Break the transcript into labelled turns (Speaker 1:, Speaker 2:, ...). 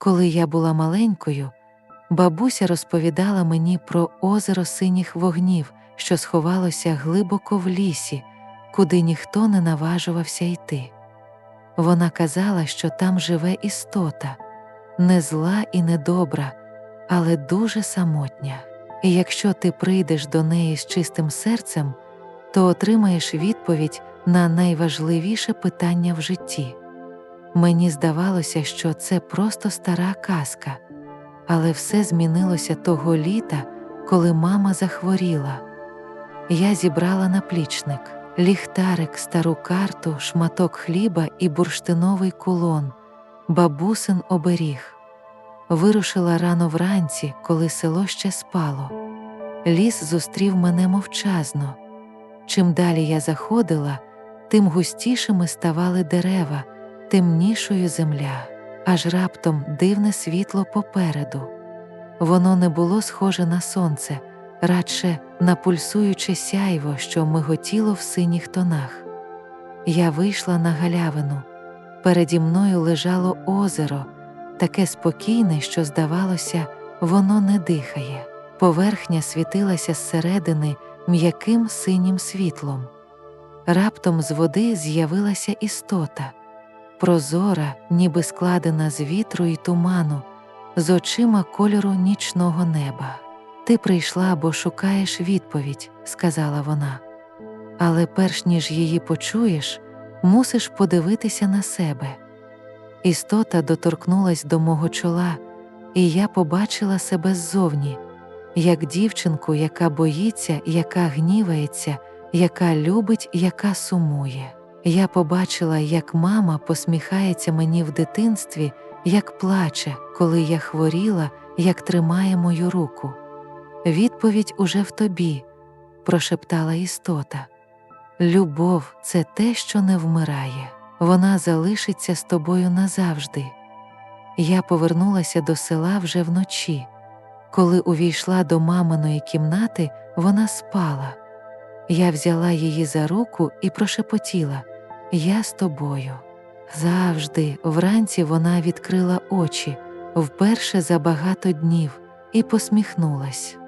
Speaker 1: Коли я була маленькою, бабуся розповідала мені про озеро синіх вогнів, що сховалося глибоко в лісі, куди ніхто не наважувався йти. Вона казала, що там живе істота, не зла і не добра, але дуже самотня. І якщо ти прийдеш до неї з чистим серцем, то отримаєш відповідь на найважливіше питання в житті. Мені здавалося, що це просто стара казка, але все змінилося того літа, коли мама захворіла. Я зібрала наплічник, ліхтарик, стару карту, шматок хліба і бурштиновий кулон, бабусин оберіг. Вирушила рано вранці, коли село ще спало. Ліс зустрів мене мовчазно. Чим далі я заходила, тим густішими ставали дерева, темнішою земля, аж раптом дивне світло попереду. Воно не було схоже на сонце, радше на пульсуюче сяйво, що миготіло в синіх тонах. Я вийшла на галявину. Переді мною лежало озеро, таке спокійне, що, здавалося, воно не дихає. Поверхня світилася зсередини м'яким синім світлом. Раптом з води з'явилася істота, прозора, ніби складена з вітру і туману, з очима кольору нічного неба. Ти прийшла, бо шукаєш відповідь, сказала вона. Але перш ніж її почуєш, мусиш подивитися на себе. Істота доторкнулась до мого чола, і я побачила себе ззовні, як дівчинку, яка боїться, яка гнівається, яка любить, яка сумує. Я побачила, як мама посміхається мені в дитинстві, як плаче, коли я хворіла, як тримає мою руку. Відповідь уже в тобі, прошептала істота. Любов це те, що не вмирає, вона залишиться з тобою назавжди. Я повернулася до села вже вночі. Коли увійшла до маминої кімнати, вона спала. Я взяла її за руку і прошепотіла Я з тобою. Завжди, вранці вона відкрила очі вперше за багато днів і посміхнулась.